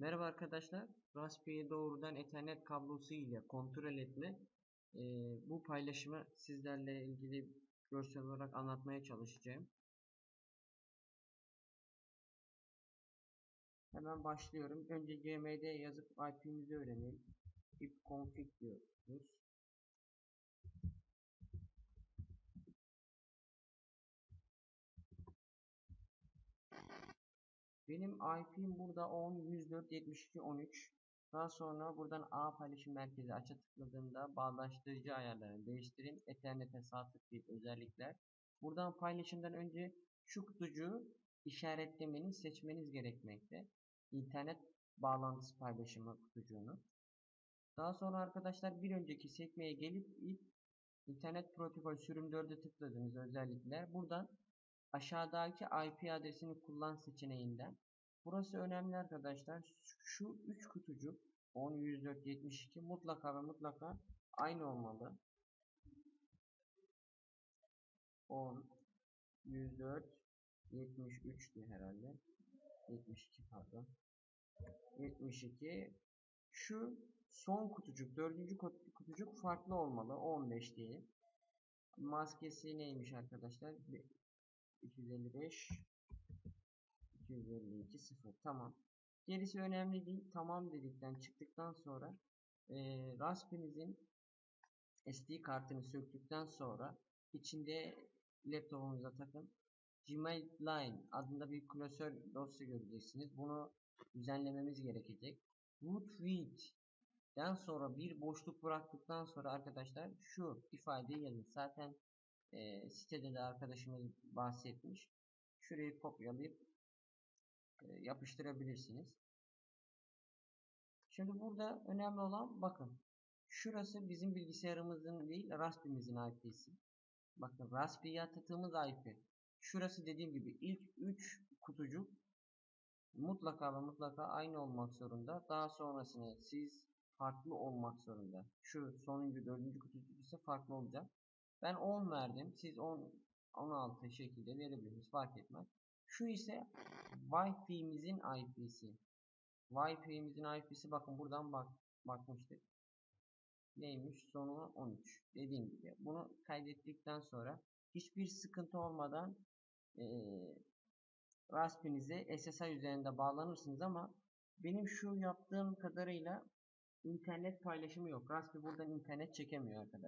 Merhaba arkadaşlar. Raspberry doğrudan Ethernet kablosu ile kontrol etme e, bu paylaşımı sizlerle ilgili görsel olarak anlatmaya çalışacağım. Hemen başlıyorum. Önce cmd yazıp IP'mizi öğrenelim. ipconfig diyoruz. Benim IP'm burada 10 104 72 13. Daha sonra buradan A paylaşım merkezi aça tıkladığımda bağdaştırıcı ayarlarını değiştirin. Ethernet'e sağ tıklayıp özellikler. Buradan paylaşımdan önce şu kutucuğu işaretlemeniz, seçmeniz gerekmekte. İnternet bağlantısı paylaşımı kutucuğunu. Daha sonra arkadaşlar bir önceki sekmeye gelip internet protokol sürüm 4'e tıkladığınız özellikler. Buradan aşağıdaki IP adresini kullan seçeneğinden. Burası önemli arkadaşlar. Şu 3 kutucuk 10, 104, 72 mutlaka ve mutlaka aynı olmalı. 10, 104, 73'tü herhalde. 72 pardon. 72 şu son kutucuk, dördüncü kutucuk farklı olmalı. 15 diyelim. Maskesi neymiş arkadaşlar? 255 252 0 tamam. Gerisi önemli değil. Tamam dedikten çıktıktan sonra e, Raspberry'nizin SD kartını söktükten sonra içinde laptopunuza takın. Gmail Line adında bir klasör dosya göreceksiniz. Bunu düzenlememiz gerekecek. Root read'den sonra bir boşluk bıraktıktan sonra arkadaşlar şu ifadeyi yazın. Zaten e, sitede de arkadaşımız bahsetmiş. Şurayı kopyalayıp e, yapıştırabilirsiniz. Şimdi burada önemli olan bakın. Şurası bizim bilgisayarımızın değil Raspberry'mizin IP'si. Bakın Raspberry'ye attığımız IP. Şurası dediğim gibi ilk 3 kutucuk mutlaka ve mutlaka aynı olmak zorunda. Daha sonrasını siz farklı olmak zorunda. Şu sonuncu dördüncü kutucuk ise farklı olacak. Ben 10 verdim. Siz 10 16 şekilde verebilirsiniz. Fark etmez. Şu ise Wi-Fi'mizin IP'si. Wi-Fi'mizin IP'si bakın buradan bak bakmıştık. Neymiş? Sonu 13. Dediğim gibi. Bunu kaydettikten sonra hiçbir sıkıntı olmadan e, Raspberry'nize SSI üzerinde bağlanırsınız ama benim şu yaptığım kadarıyla internet paylaşımı yok. Raspberry buradan internet çekemiyor arkadaşlar.